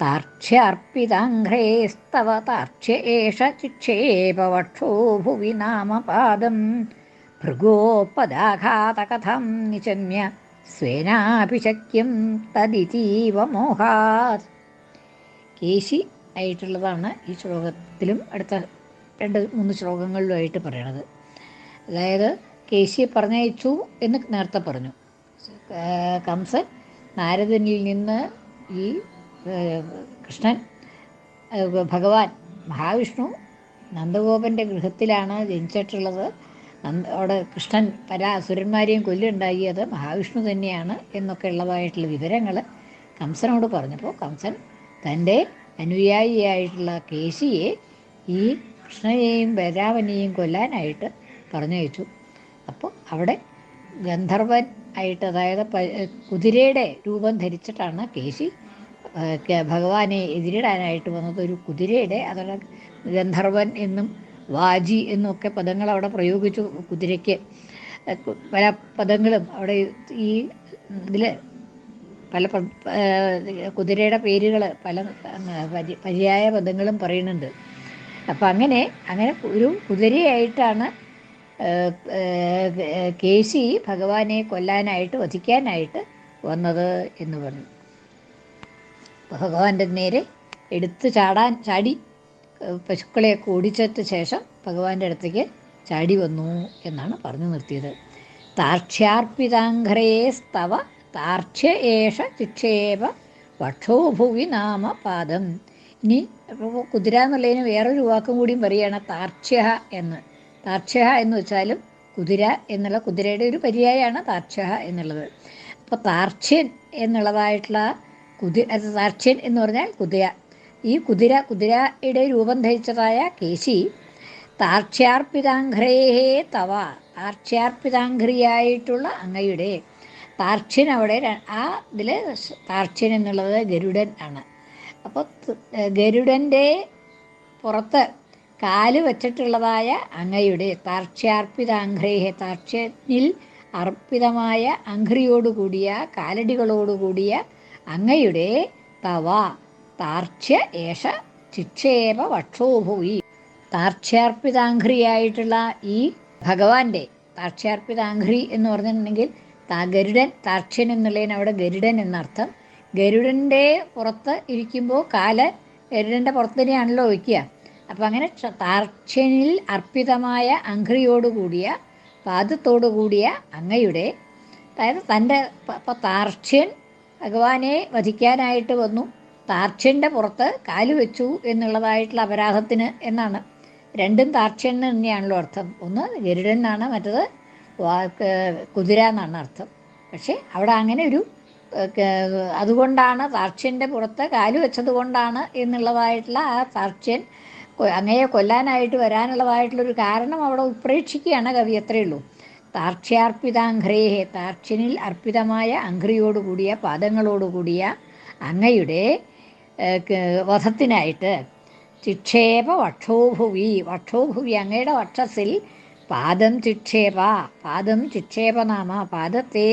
താർക്ഷ്യാർപ്പിതാഘ്രേസ്തവ താർക്ഷ്യ ഏഷ ചിക്ഷേപവക്ഷോ ഭുവി നാമപാദം ഭൃഗോപദാഘാതകഥം निचन्य സ്വേനാപി ശക്യം തദിതീവ മോഹാത് കേശി ആയിട്ടുള്ളതാണ് ഈ ശ്ലോകത്തിലും അടുത്ത രണ്ട് മൂന്ന് ശ്ലോകങ്ങളിലുമായിട്ട് പറയണത്. അതായത് കേശിയെ പറഞ്ഞയച്ചു എന്ന് നേരത്തെ പറഞ്ഞു. കംസൻ നാരദനിൽ നിന്ന് ഈ കൃഷ്ണൻ ഭഗവാൻ മഹാവിഷ്ണു നന്ദഗോപന്റെ ഗൃഹത്തിലാണ് ജനിച്ചിട്ടുള്ളത്. നന്ദ അവിടെ കൃഷ്ണൻ പല അസുരന്മാരെയും കൊല്ലുണ്ടാക്കിയത് മഹാവിഷ്ണു തന്നെയാണ് എന്നൊക്കെ ഉള്ളതായിട്ടുള്ള വിവരങ്ങൾ കംസനോട് പറഞ്ഞപ്പോൾ കംസൻ തന്റെ അനുയായിയായിട്ടുള്ള കേശിയെ ഈ കൃഷ്ണനെയും ബലരാമനെയും കൊല്ലാനായിട്ട് പറഞ്ഞയച്ചു. അപ്പോൾ അവിടെ ഗന്ധർവൻ ആയിട്ട് അതായത് കുതിരയുടെ രൂപം ധരിച്ചിട്ടാണ് കേശി ഭഗവാനെ എതിരിടാനായിട്ട് വന്നത് ഒരു കുതിരയുടെ അതുപോലെ ഗന്ധർവൻ എന്നും വാജി എന്നൊക്കെ പദങ്ങൾ അവിടെ പ്രയോഗിച്ചു കുതിരയ്ക്ക്. പല പദങ്ങളും അവിടെ ഈ ഇതിൽ പല കുതിരയുടെ പേരുകൾ പല പര്യായ പദങ്ങളും പറയുന്നുണ്ട്. അപ്പം അങ്ങനെ അങ്ങനെ ഒരു കുതിരയായിട്ടാണ് കേശി ഭഗവാനെ കൊല്ലാനായിട്ട് വധിക്കാനായിട്ട് വന്നത് എന്ന് പറഞ്ഞു. ഭഗവാന്റെ നേരെ എടുത്ത് ചാടാൻ ചാടി പശുക്കളെ ഓടിച്ചതിന് ശേഷം ഭഗവാന്റെ അടുത്തേക്ക് ചാടി വന്നു എന്നാണ് പറഞ്ഞു നിർത്തിയത്. താർക്ഷ്യാർപ്പിതാംഘ്രേ സ്തവ താർക്ഷ്യ ഏഷ ചിക്ഷേപ വക്ഷോഭുവി നാമ പാദം. ഇനി കുതിര എന്നുള്ളതിന് വേറൊരു വാക്കും കൂടിയും പറയുകയാണ് താർക്ഷ്യ എന്ന്. താർക്ഷ്യ എന്ന് വെച്ചാലും കുതിര എന്നുള്ള കുതിരയുടെ ഒരു പര്യായമാണ് താർക്ഷ്യ എന്നുള്ളത്. അപ്പോൾ താർക്ഷ്യൻ എന്നുള്ളതായിട്ടുള്ള കുതിര അത് എന്ന് പറഞ്ഞാൽ കുതിര. ഈ കുതിര കുതിരയുടെ രൂപം ധരിച്ചതായ കേശി താർക്ഷ്യാർപ്പിതാംഘ്രേ തവ താർക്ഷ്യാർപ്പിതാംഘ്രിയായിട്ടുള്ള അങ്ങയുടെ. താർക്ഷ്യൻ അവിടെ ആ ഇതിൽ താർക്ഷ്യൻ എന്നുള്ളത് ഗരുഡൻ ആണ്. അപ്പോൾ ഗരുഡന്റെ പുറത്ത് കാൽ വച്ചിട്ടുള്ളതായ അങ്ങയുടെ താർക്ഷ്യാർപ്പിതാംഘ്രേഹ താർക്ഷ്യനിൽ അർപ്പിതമായ അംഘ്രിയോടുകൂടിയ കാലടികളോടുകൂടിയ അങ്ങയുടെ തവ താർക്ഷ്യ ഏഷ ചിക്ഷേപ വക്ഷോഭൂയി താർക്ഷ്യാർപ്പിതാംഘ്രിയായിട്ടുള്ള ഈ ഭഗവാന്റെ താർക്ഷ്യാർപ്പിതാംഘ്രി എന്ന് പറഞ്ഞിട്ടുണ്ടെങ്കിൽ താ ഗരുഡൻ താർക്ഷ്യൻ എന്നുള്ളതിന് അവിടെ ഗരുഡൻ എന്നർത്ഥം. ഗരുഡന്റെ പുറത്ത് ഇരിക്കുമ്പോൾ കാൽ ഗരുഡന്റെ പുറത്ത് തന്നെയാണല്ലോ വയ്ക്കുക. അപ്പം അങ്ങനെ ക്ഷ- താർക്ഷ്യനിൽ അർപ്പിതമായ അംഘ്രിയോടുകൂടിയ പാദത്തോടു കൂടിയ അങ്ങയുടെ അതായത് തന്റെ ഇപ്പോൾ താർക്ഷ്യൻ ഭഗവാനെ വധിക്കാനായിട്ട് വന്നു. താർക്ഷ്യന്റെ പുറത്ത് കാൽ വെച്ചു എന്നുള്ളതായിട്ടുള്ള അപരാധത്തിന് എന്നാണ്. രണ്ടും എന്ന് തന്നെയാണല്ലോ അർത്ഥം. ഒന്ന് ഗരുഡൻ എന്നാണ് മറ്റത് കുതിര എന്നാണ് അർത്ഥം. പക്ഷേ അവിടെ അങ്ങനെ ഒരു അതുകൊണ്ടാണ് താർക്ഷ്യന്റെ പുറത്ത് കാൽ വെച്ചത് കൊണ്ടാണ് എന്നുള്ളതായിട്ടുള്ള ആ താർക്ഷ്യൻ കൊ- അങ്ങയെ കൊല്ലാനായിട്ട് വരാനുള്ളതായിട്ടുള്ളൊരു കാരണം അവിടെ ഉപ്രേക്ഷിക്കുകയാണ് കവി അത്രയേ ഉള്ളൂ. താർക്ഷ്യാർപ്പിതാംഘ്രേഹെ താർക്ഷ്യനിൽ അർപ്പിതമായ അംഘ്രിയോടുകൂടിയ പാദങ്ങളോടുകൂടിയ അങ്ങയുടെ വധത്തിനായിട്ട് ചിക്ഷേപ വക്ഷോഭുവി. വക്ഷോഭുവി അങ്ങയുടെ വക്ഷസിൽ പാദം ചിക്ഷേപ. പാദം ചിക്ഷേപനാമ. പാദത്തെ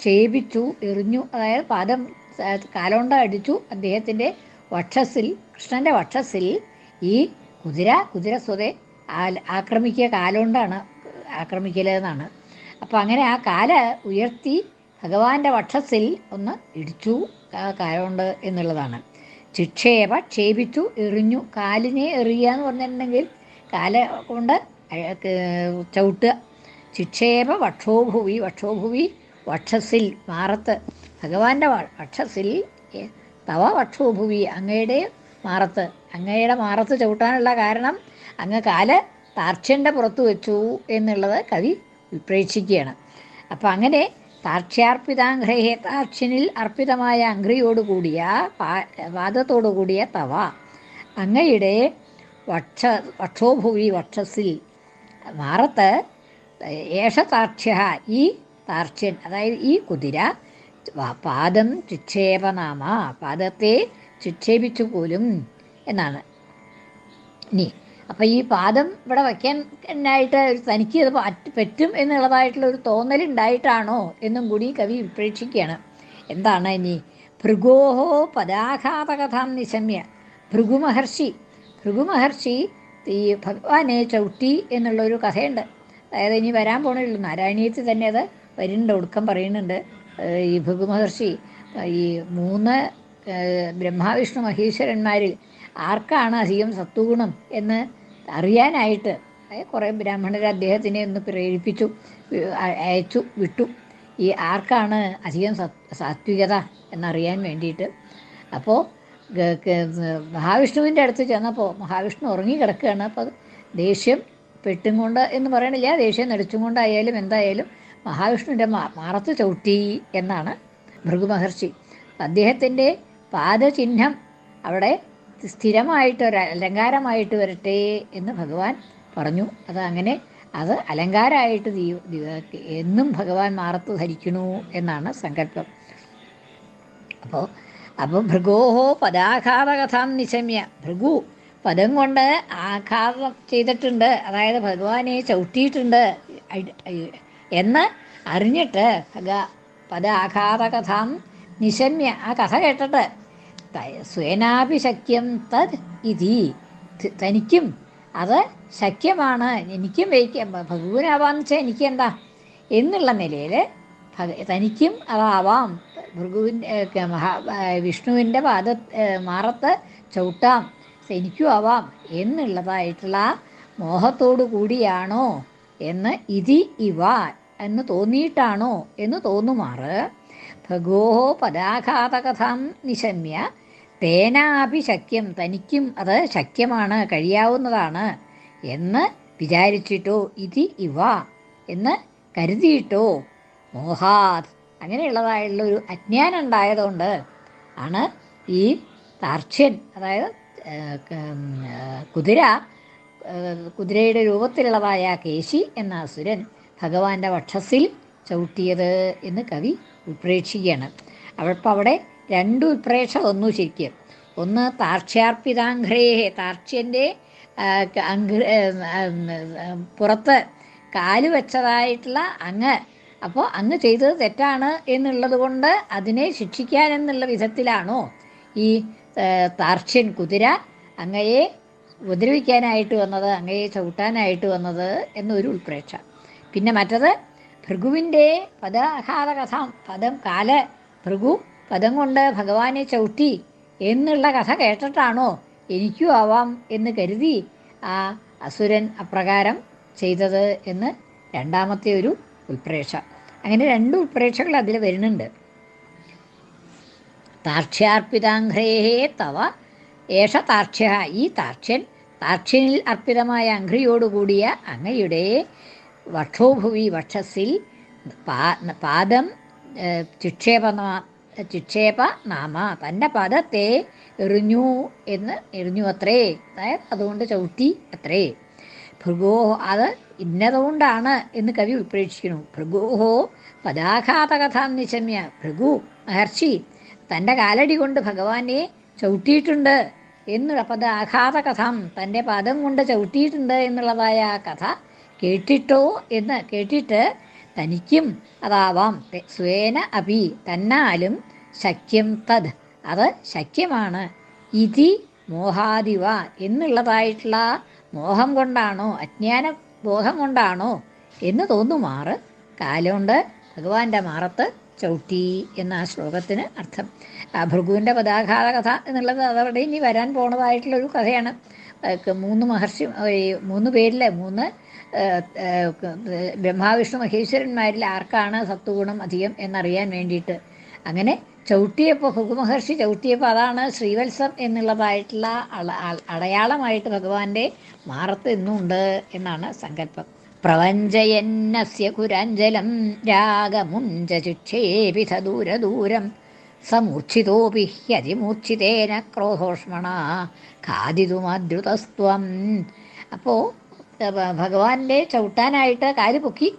ക്ഷേപിച്ചു എറിഞ്ഞു അതായത് പാദം കാലോണ്ട അടിച്ചു അദ്ദേഹത്തിന്റെ വക്ഷസിൽ കൃഷ്ണന്റെ വക്ഷസിൽ ഈ കുതിര കുതിര സ്വതെ ആക്രമിക്കുക കാലോണ്ടാണ് ആക്രമിക്കലെന്നാണ്. അപ്പോൾ അങ്ങനെ ആ കാല ഉയർത്തി ഭഗവാന്റെ വക്ഷസിൽ ഒന്ന് ഇടിച്ചു. കാലുണ്ട് എന്നുള്ളതാണ്. ചിക്ഷേപ ക്ഷേപിച്ചു എറിഞ്ഞു. കാലിനെ എറിയുക എന്ന് പറഞ്ഞിട്ടുണ്ടെങ്കിൽ കാല കൊണ്ട് ചവിട്ടുക. ചിക്ഷേപ വക്ഷോഭുവി വക്ഷോഭുവി വക്ഷസിൽ മാറത്ത്. ഭഗവാന്റെ വക്ഷസിൽ തവ വക്ഷോഭുവി അങ്ങയുടെ മാറത്ത്. അങ്ങയുടെ മാറത്ത് ചവിട്ടാനുള്ള കാരണം അങ്ങ് കാൽ താർച്ചന്റെ പുറത്ത് വെച്ചു എന്നുള്ളത് കവി ഉൾപ്രേക്ഷിക്കുകയാണ്. അപ്പം അങ്ങനെ താർക്ഷ്യാർപ്പിതാംഘ്രഹേ താർക്ഷ്യനിൽ അർപ്പിതമായ അംഘ്രിയോടുകൂടിയ വാദത്തോടു കൂടിയ തവ. അങ്ങയുടെ വക്ഷ വക്ഷോഭൂവി വക്ഷസിൽ മാറത്ത് ഏഷ താർക്ഷ്യ ഈ താർക്ഷ്യൻ അതായത് ഈ കുതിര പാദം ചിക്ഷേപനാമ പാദത്തെ ചിക്ഷേപിച്ചു പോലും എന്നാണ്. ഇനി അപ്പം ഈ പാദം ഇവിടെ വയ്ക്കാൻ ഉണ്ടായിട്ട് തനിക്ക് ഇത് പറ്റും എന്നുള്ളതായിട്ടുള്ള ഒരു തോന്നൽ ഉണ്ടായിട്ടാണോ എന്നും കൂടി കവി വിപ്രേക്ഷിക്കുകയാണ്. എന്താണ് ഇനി? ഭൃഗോഹോ പദാഘാതകഥാം നിശമ്യ. ഭൃഗുമഹർഷി. ഭൃഗുമഹർഷി ഭൃഗു മഹർഷി ഈ ഭഗവാനെ ചവിട്ടി എന്നുള്ളൊരു കഥയുണ്ട്. അതായത് ഇനി വരാൻ പോണുള്ളൂ നാരായണീയത്തിൽ തന്നെ അത് വരുന്നുണ്ട് ഒടുക്കം പറയുന്നുണ്ട്. ഈ ഭൃഗുമഹർഷി ഈ മൂന്ന് ബ്രഹ്മാവിഷ്ണു മഹേശ്വരന്മാരിൽ ആർക്കാണ് അധികം സത്വഗുണം എന്ന് അറിയാനായിട്ട്. കുറേ ബ്രാഹ്മണർ അദ്ദേഹത്തിനെ ഒന്ന് പ്രേരിപ്പിച്ചു അയച്ചു വിട്ടു. ഈ ആർക്കാണ് അധികം സത് സാത്വികത എന്നറിയാൻ വേണ്ടിയിട്ട്? അപ്പോൾ മഹാവിഷ്ണുവിന്റെ അടുത്ത് ചെന്നപ്പോൾ മഹാവിഷ്ണു ഉറങ്ങിക്കിടക്കുകയാണ് അപ്പോൾ ദേഷ്യം പെട്ടും കൊണ്ട് എന്ന് പറയണില്ല. ദേഷ്യം നടിച്ചും കൊണ്ടായാലും എന്തായാലും മഹാവിഷ്ണുവിന്റെ മാറത്ത് ചവിട്ടി എന്നാണ് ഭൃഗുമഹർഷി. അദ്ദേഹത്തിന്റെ പാദചിഹ്നം അവിടെ സ്ഥിരമായിട്ട് ഒരു അലങ്കാരമായിട്ട് വരട്ടെ എന്ന് ഭഗവാൻ പറഞ്ഞു. അത് അങ്ങനെ അത് അലങ്കാരമായിട്ട് എന്നും ഭഗവാൻ മാറത്ത് ധരിക്കണു എന്നാണ് സങ്കല്പം. അപ്പോൾ അപ്പോൾ ഭൃഗോഹോ പദാഘാതകഥാം നിശമ്യ. ഭൃഗു പദം കൊണ്ട് ആഘാതം ചെയ്തിട്ടുണ്ട്. അതായത് ഭഗവാനെ ചവിട്ടിയിട്ടുണ്ട്. എന്ന് അറിഞ്ഞിട്ട് ഭഗ പദാഘാതകഥാം നിശമ്യ ആ കഥ കേട്ടിട്ട് സ്വേനാപി ശക്യം തത് ഇതി. തനിക്കും അത് ശക്യമാണ്. എനിക്കും വയ്ക്കാം ഭഗവാനാവാന്ന് വെച്ചാൽ എനിക്ക് എന്താ എന്നുള്ള നിലയിൽ തനിക്കും അതാവാം. ഭൃഗുവിന്റെ മഹാ വിഷ്ണുവിന്റെ പാദ മാറത്ത് ചവിട്ടാം. എനിക്കും ആവാം. എന്നുള്ളതായിട്ടുള്ള മോഹത്തോടു കൂടിയാണോ എന്ന് ഇതി ഇവ എന്ന് തോന്നിയിട്ടാണോ എന്ന് തോന്നുമാറ്. ഭഗോഹോ പദാഘാതകഥാം നിശമ്യ. തേനാപി ശക്യം തനിക്കും അത് ശക്യമാണ് കഴിയാവുന്നതാണ് എന്ന് വിചാരിച്ചിട്ടോ? ഇതി ഇവ എന്ന് കരുതിയിട്ടോ? മോഹാത്. അങ്ങനെയുള്ളതായുള്ള ഒരു അജ്ഞാനം ഉണ്ടായതുകൊണ്ട് ആണ് ഈ താർക്ഷ്യൻ അതായത് കുതിര കുതിരയുടെ രൂപത്തിലുള്ളതായ കേശി എന്ന അസുരൻ ഭഗവാന്റെ വക്ഷസിൽ ചവിട്ടിയത് എന്ന് കവി ഉത്പ്രേക്ഷിക്കുകയാണ് അവളിപ്പോൾ അവിടെ രണ്ട് ഉപ്രേക്ഷ വന്നു ശരിക്കും. ഒന്ന് താർക്ഷ്യാർപ്പിതാംഘ്രേഹെ താർക്ഷ്യന്റെ പുറത്ത് കാൽ വെച്ചതായിട്ടുള്ള അങ്ങ്. അപ്പോൾ അങ്ങ് ചെയ്തത് തെറ്റാണ് എന്നുള്ളത് കൊണ്ട് അതിനെ ശിക്ഷിക്കാൻ എന്നുള്ള വിധത്തിലാണോ ഈ താർക്ഷ്യൻ കുതിര അങ്ങയെ ഉപദ്രവിക്കാനായിട്ട് വന്നത് അങ്ങയെ ചവിട്ടാനായിട്ട് വന്നത് എന്നൊരു ഉൾപ്രേക്ഷ. പിന്നെ മറ്റത് ഭൃഗുവിന്റെ പദാഘാത കഥ പദം കാല ഭൃഗു പദം കൊണ്ട് ഭഗവാനെ ചവിട്ടി എന്നുള്ള കഥ കേട്ടിട്ടാണോ എനിക്കും ആവാം എന്ന് കരുതി ആ അസുരൻ അപ്രകാരം ചെയ്തത് എന്ന് രണ്ടാമത്തെ ഒരു ഉൾപ്രേക്ഷ അങ്ങനെ രണ്ട് ഉൾപ്രേക്ഷകൾ അതിൽ വരുന്നുണ്ട്. താർക്ഷ്യാർപ്പിതാംഘ്രേഹേ തവ ഏഷ താർക്ഷ്യ ഈ താർക്ഷ്യൻ താർക്ഷ്യനിൽ അർപ്പിതമായ അഘ്രിയോടുകൂടിയ അങ്ങയുടെ വക്ഷോഭുവി വക്ഷസിൽ പാദം ചിക്ഷേപന ചിക്ഷേപ നാമ. തന്റെ പാദത്തെ എറിഞ്ഞു എന്ന് എറിഞ്ഞു അത്രേ. അതായത് അതുകൊണ്ട് ചവിട്ടി അത്രേ. ഭൃഗോ അത് ഇന്നതുകൊണ്ടാണ് എന്ന് കവി ഉൾപ്രേക്ഷിക്കുന്നു. ഭൃഗോഹോ പദാഘാതകഥാം നിശമ്യ. ഭൃഗു മഹർഷി തന്റെ കാലടി കൊണ്ട് ഭഗവാനെ ചവിട്ടിയിട്ടുണ്ട് എന്നുള്ള പദാഘാതകഥം തന്റെ പാദം കൊണ്ട് ചവിട്ടിയിട്ടുണ്ട് എന്നുള്ളതായ ആ കഥ കേട്ടിട്ടോ എന്ന് കേട്ടിട്ട് തനിക്കും അതാവാം. സ്വേന അപി തന്നാലും ശക്യം തത് അത് ശക്യമാണ്. ഇതി മോഹാദിവ എന്നുള്ളതായിട്ടുള്ള മോഹം കൊണ്ടാണോ അജ്ഞാന ബോധം കൊണ്ടാണോ എന്ന് തോന്നുമാറ്. കാലുകൊണ്ട് ഭഗവാന്റെ മാറത്ത് ചവിട്ടി എന്ന ആ ശ്ലോകത്തിന് അർത്ഥം. ഭൃഗുവിന്റെ പദാഘാത കഥ എന്നുള്ളത് അതവിടെ ഇനി വരാൻ പോണതായിട്ടുള്ളൊരു കഥയാണ്. മൂന്ന് മഹർഷി മൂന്ന് പേരിലെ മൂന്ന് ബ്രഹ്മാവിഷ്ണു മഹേശ്വരന്മാരിൽ ആർക്കാണ് സത്വഗുണം അധികം എന്നറിയാൻ വേണ്ടിയിട്ട്? അങ്ങനെ ചവിട്ടിയപ്പോൾ ഹുഗുമഹർഷി ചവിട്ടിയപ്പോൾ അതാണ് ശ്രീവത്സം എന്നുള്ളതായിട്ടുള്ള അടയാളമായിട്ട് ഭഗവാന്റെ മാറത്ത് ഇന്നുണ്ട് എന്നാണ് സങ്കല്പം. പ്രവഞ്ചയന്നസ്യ കുരാഞ്ജലം രാഗമുഞ്ച ശിക്ഷേപിത ദൂരദൂരം സമൂർച്ഛിതോപി ഹ്യതിമൂർച്ഛിതേന ക്രോധോഷ്മണ ഖാദിതുമദ്രുതസ്ത്വം. അപ്പോൾ ഭഗവാന്റെ ചവിട്ടാനായിട്ട് കാൽ പൊക്കി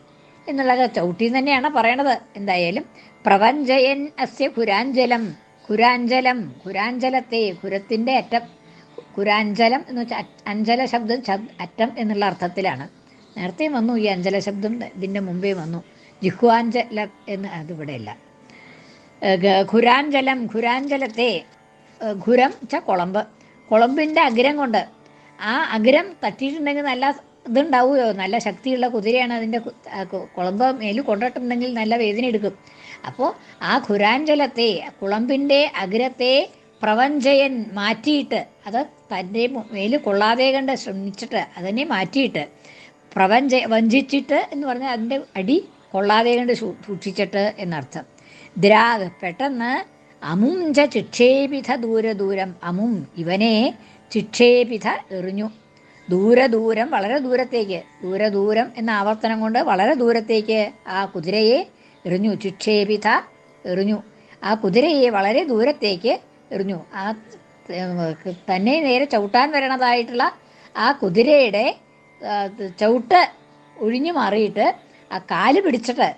എന്നുള്ളത് ചവിട്ടി തന്നെയാണ് പറയണത്. എന്തായാലും പ്രപഞ്ചയൻ അസ്യ കുരാഞ്ചലം കുരാഞ്ചലം കുരാഞ്ചലത്തെ കുരത്തിന്റെ അറ്റം കുരാഞ്ചലം എന്ന് വെച്ചാൽ അഞ്ചല ശബ്ദം അറ്റം എന്നുള്ള അർത്ഥത്തിലാണ്. നേരത്തെ വന്നു ഈ അഞ്ചല ശബ്ദം ഇതിന്റെ മുമ്പേ വന്നു. ജിഹ്വാഞ്ചല എന്ന് അതിവിടെയല്ല ഖുരാഞ്ചലം ഖുരാഞ്ചലത്തെ ഖുരം ച കുളമ്പ്. കുളമ്പിന്റെ അഗ്രം കൊണ്ട് ആ അഗ്രം തട്ടിയിട്ടുണ്ടെങ്കിൽ നല്ല ഇതുണ്ടാവുമോ നല്ല ശക്തിയുള്ള കുതിരയാണ് അതിന്റെ കുളമ്പ് മേലു കൊണ്ടിട്ടുണ്ടെങ്കിൽ നല്ല വേദന എടുക്കും. അപ്പോൾ ആ ഖുരാഞ്ചലത്തെ കുളമ്പിന്റെ അഗ്രത്തെ പ്രവഞ്ചയൻ മാറ്റിയിട്ട് അത് തന്റെ മേൽ കൊള്ളാതെ കണ്ട് ശ്രമിച്ചിട്ട് അതിനെ മാറ്റിയിട്ട് പ്രവഞ്ച വഞ്ചിച്ചിട്ട് എന്ന് പറഞ്ഞാൽ അതിന്റെ അടി കൊള്ളാതെ കണ്ട് സൂക്ഷിച്ചിട്ട് എന്നർത്ഥം. ദ്രാഗ് പെട്ടെന്ന് അമും ചിക്ഷേപിത ദൂരദൂരം അമും ഇവനെ ചിക്ഷേപിത എറിഞ്ഞു. ദൂരദൂരം വളരെ ദൂരത്തേക്ക് ദൂരെ ദൂരം എന്ന ആവർത്തനം കൊണ്ട് വളരെ ദൂരത്തേക്ക് ആ കുതിരയെ എറിഞ്ഞു ചിക്ഷേപിത എറിഞ്ഞു. ആ കുതിരയെ വളരെ ദൂരത്തേക്ക് എറിഞ്ഞു. ആ തന്നെ നേരെ ചവിട്ടാൻ വരണതായിട്ടുള്ള ആ കുതിരയുടെ ചവിട്ട് ഒഴിഞ്ഞു മാറിയിട്ട് ആ കാൽ പിടിച്ചിട്ട്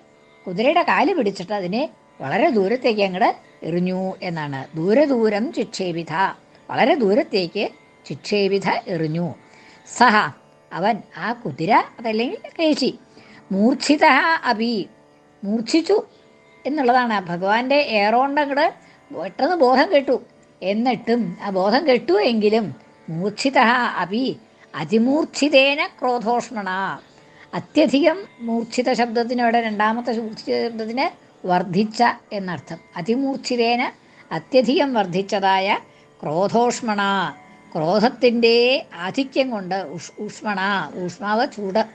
കുതിരയുടെ കാൽ പിടിച്ചിട്ട് അതിനെ വളരെ ദൂരത്തേക്ക് അങ്ങോട്ട് എറിഞ്ഞു എന്നാണ്. ദൂരദൂരം ചിക്ഷേപിത വളരെ ദൂരത്തേക്ക് ചിക്ഷേപിത എറിഞ്ഞു. സഹ. അവൻ ആ കുതിര അതല്ലെങ്കിൽ കേശി. മൂർച്ഛിത അഭി. മൂർച്ഛിച്ചു എന്നുള്ളതാണ്. ഭഗവാന്റെ ഏറോണ്ടങ്ങട് പെട്ടെന്ന് ബോധം കെട്ടു. എന്നിട്ടും ആ ബോധം കെട്ടു എങ്കിലും മൂർച്ഛിത അഭി. അതിമൂർച്ഛിതേന ക്രോധോഷ്മണ അത്യധികം മൂർച്ഛിത ശബ്ദത്തിന് ഇവിടെ രണ്ടാമത്തെ മൂർച്ഛിത ശബ്ദത്തിന് വർദ്ധിച്ച എന്നർത്ഥം. അതിമൂർച്ഛിതേന അത്യധികം വർദ്ധിച്ചതായ ക്രോധോഷ്മണ ക്രോധത്തിന്റെ ആധിക്യം കൊണ്ട് ഉഷ് ഊഷ്മണ ഊഷ്മാവ് ചൂട്.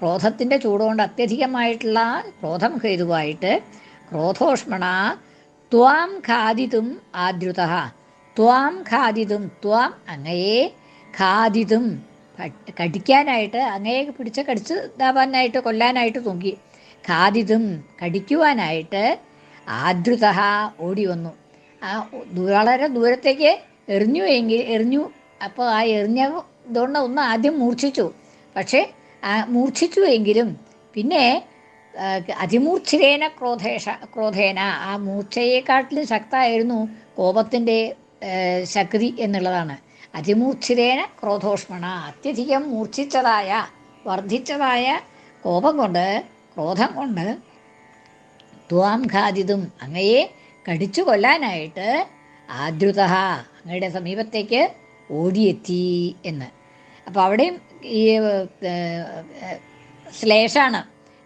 ക്രോധത്തിന്റെ ചൂടുകൊണ്ട് അത്യധികമായിട്ടുള്ള ക്രോധം ഹേതുവായിട്ട് ക്രോധോഷ്മണ ത്വാം ഖാദിതും ആദ്രുത. ത്വാം ഖാദിതും ത്വാം അങ്ങയെ ഖാദിതും. കടിക്കാനായിട്ട് അങ്ങയെ പിടിച്ച് കടിച്ച് ഇതാവാനായിട്ട് കൊല്ലാനായിട്ട് തൂങ്ങി. ഖാദിതും കടിക്കുവാനായിട്ട് ആദ്രുത ഓടി വന്നു. ആ വളരെ ദൂരത്തേക്ക് എറിഞ്ഞു എങ്കിൽ എറിഞ്ഞു അപ്പോൾ ആ എറിഞ്ഞ ഇതുകൊണ്ട് ഒന്ന് ആദ്യം മൂർച്ഛിച്ചു. പക്ഷേ മൂർച്ഛിച്ചു എങ്കിലും പിന്നെ അതിമൂർച്ഛിതേന ക്രോധേഷ ക്രോധേന. ആ മൂർച്ഛയെക്കാട്ടിലും ശക്തമായിരുന്നു കോപത്തിന്റെ ശക്തി എന്നുള്ളതാണ്. അതിമൂർച്ഛിതേന ക്രോധോഷ്മണ. അത്യധികം മൂർച്ഛിച്ചതായ വർദ്ധിച്ചതായ കോപം കൊണ്ട് ക്രോധം കൊണ്ട് ത്വാം ഖാദിതും അങ്ങയെ കടിച്ചു കൊല്ലാനായിട്ട് ആദ്രുത അങ്ങയുടെ സമീപത്തേക്ക് ഓടിയെത്തി എന്ന്. അപ്പോൾ അവിടെയും ഈ ശ്ലേഷാണ്.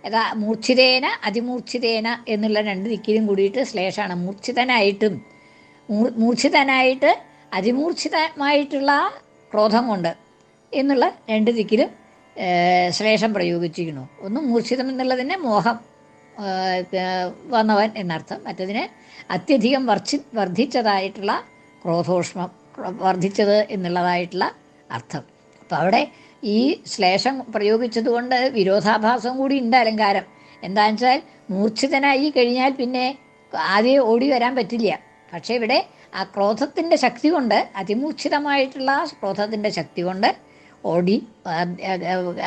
യഥാ മൂർച്ഛിതേന അതിമൂർച്ഛിതേന എന്നുള്ള രണ്ട് ദിക്കിലും കൂടിയിട്ട് ശ്ലേഷാണ്. മൂർച്ഛിതനായിട്ടും മൂർച്ഛിതനായിട്ട് അതിമൂർച്ഛിതമായിട്ടുള്ള ക്രോധം കൊണ്ട് എന്നുള്ള രണ്ട് ദിക്കിലും ശ്ലേഷം പ്രയോഗിച്ചിരിക്കുന്നു. ഒന്ന് മൂർച്ഛിതം എന്നുള്ളതിന് മോഹം വന്നവൻ എന്നർത്ഥം. മറ്റതിന് അത്യധികം വർദ്ധി വർദ്ധിച്ചതായിട്ടുള്ള ക്രോധോഷ്മം വർദ്ധിച്ചത് എന്നുള്ളതായിട്ടുള്ള അർത്ഥം. അപ്പോൾ അവിടെ ഈ ശ്ലേഷം പ്രയോഗിച്ചതുകൊണ്ട് വിരോധാഭാസം കൂടി ഉണ്ട് അലങ്കാരം. എന്താണെന്ന് വെച്ചാൽ മൂർച്ഛിതനായി കഴിഞ്ഞാൽ പിന്നെ ആദ്യം ഓടി വരാൻ പറ്റില്ല. പക്ഷേ ഇവിടെ ആ ക്രോധത്തിന്റെ ശക്തി കൊണ്ട് അതിമൂർച്ഛിതമായിട്ടുള്ള ക്രോധത്തിന്റെ ശക്തി കൊണ്ട് ഓടി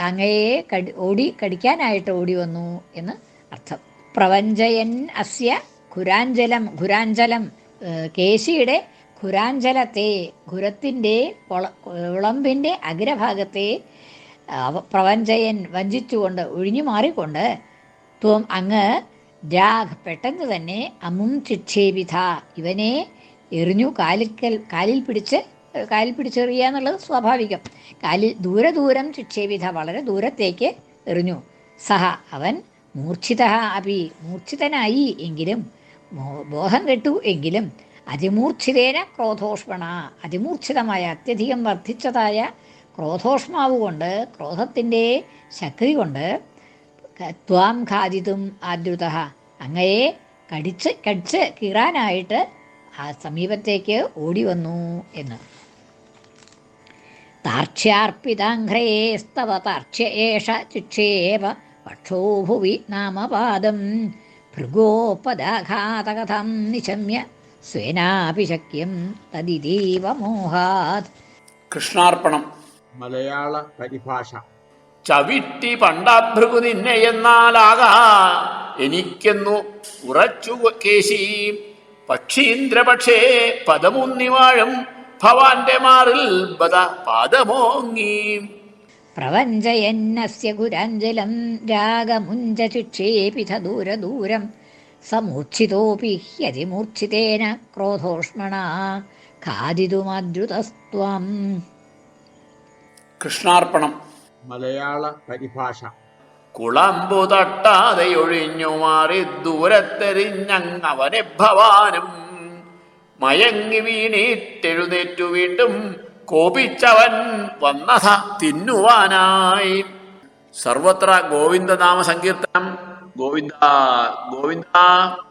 അങ്ങയെ കടി ഓടി കടിക്കാനായിട്ട് ഓടി വന്നു എന്ന് അർത്ഥം. പ്രവഞ്ചയൻ അസ്യ ഖുരാഞ്ചലം ഖുരാഞ്ചലം കേശിയുടെ ഖുരാഞ്ചലത്തെ ഖുരത്തിന്റെ വിളമ്പിന്റെ അഗ്രഭാഗത്തെ പ്രവഞ്ചയൻ വഞ്ചിച്ചുകൊണ്ട് ഒഴിഞ്ഞു മാറിക്കൊണ്ട് ത്വം അങ്ങ് രാഗ് പെട്ടെന്ന് തന്നെ അമും ചിക്ഷേപിത. ഇവനെ എറിഞ്ഞു കാലിക്കൽ കാലിൽ പിടിച്ച് കാലിൽ പിടിച്ചെറിയുക എന്നുള്ളത് സ്വാഭാവികം. കാലിൽ ദൂരെ ദൂരം ചിക്ഷേപിത വളരെ ദൂരത്തേക്ക് എറിഞ്ഞു. സഹ അവൻ മൂർച്ഛിത അപി മൂർച്ഛിതനായി എങ്കിലും ബോധം കെട്ടു എങ്കിലും അതിമൂർച്ഛിതേന ക്രോധോഷ്മണ. അതിമൂർച്ഛിതമായ അത്യധികം വർദ്ധിച്ചതായ ക്രോധോഷ്മാവ് കൊണ്ട് ക്രോധത്തിന്റെ ശക്തി കൊണ്ട് ത്വാം ഖാദിതും ആദ്രുത. അങ്ങയെ കടിച്ച് കടിച്ച് കീറാനായിട്ട് ആ സമീപത്തേക്ക് ഓടി വന്നു എന്ന് താർക്ഷ്യാർപ്പിതാഘ്രയേസ്തവ താർക്ഷ്യ ഏഷ പക്ഷോഭുവി നാമപാദം. ഭൃഗോപദാഘാതകഥം നിശമ്യ സ്വേനാപി ശക്യം തദിതീവ മോഹാത് കൃഷ്ണാർപ്പണം. മലയാള പരിഭാഷ. ചവിട്ടി പണ്ടാഭൃഗു നിന്നെ എന്നാലാകാ. എനിക്കെന്നു ഉറച്ചു കേശി. പക്ഷീന്ദ്രപക്ഷേ പദമുന്നിവാഴും ഭവാന്റെ മാറിൽ ബത പാദമോങ്ങി. പ്രവഞ്ചയന്നസ്യ ഗുരാഞ്ജലം രാഗമുഞ്ച ചിക്ഷേപിത ദൂരദൂരം സമൂർച്ഛിതോപി ഹ്യതിമൂർച്ഛിതേന ക്രോധോഷ്മണ ഖാദിതുമദ്രുതസ്ത്വം. കൃഷ്ണാർപ്പണം. മലയാള പരിഭാഷ. കുളമ്പു തട്ടാതെ ഒഴിഞ്ഞു മാറി ദൂരത്തെറിഞ്ഞങ്ങവനെ ഭവാനും. മയങ്ങി വീണീറ്റെഴുന്നേറ്റു വീണ്ടും കോപിച്ചവൻ വന്നത തിന്നുവാനായി. സർവത്ര ഗോവിന്ദനാമ സങ്കീർത്തനം Govinda, Govinda.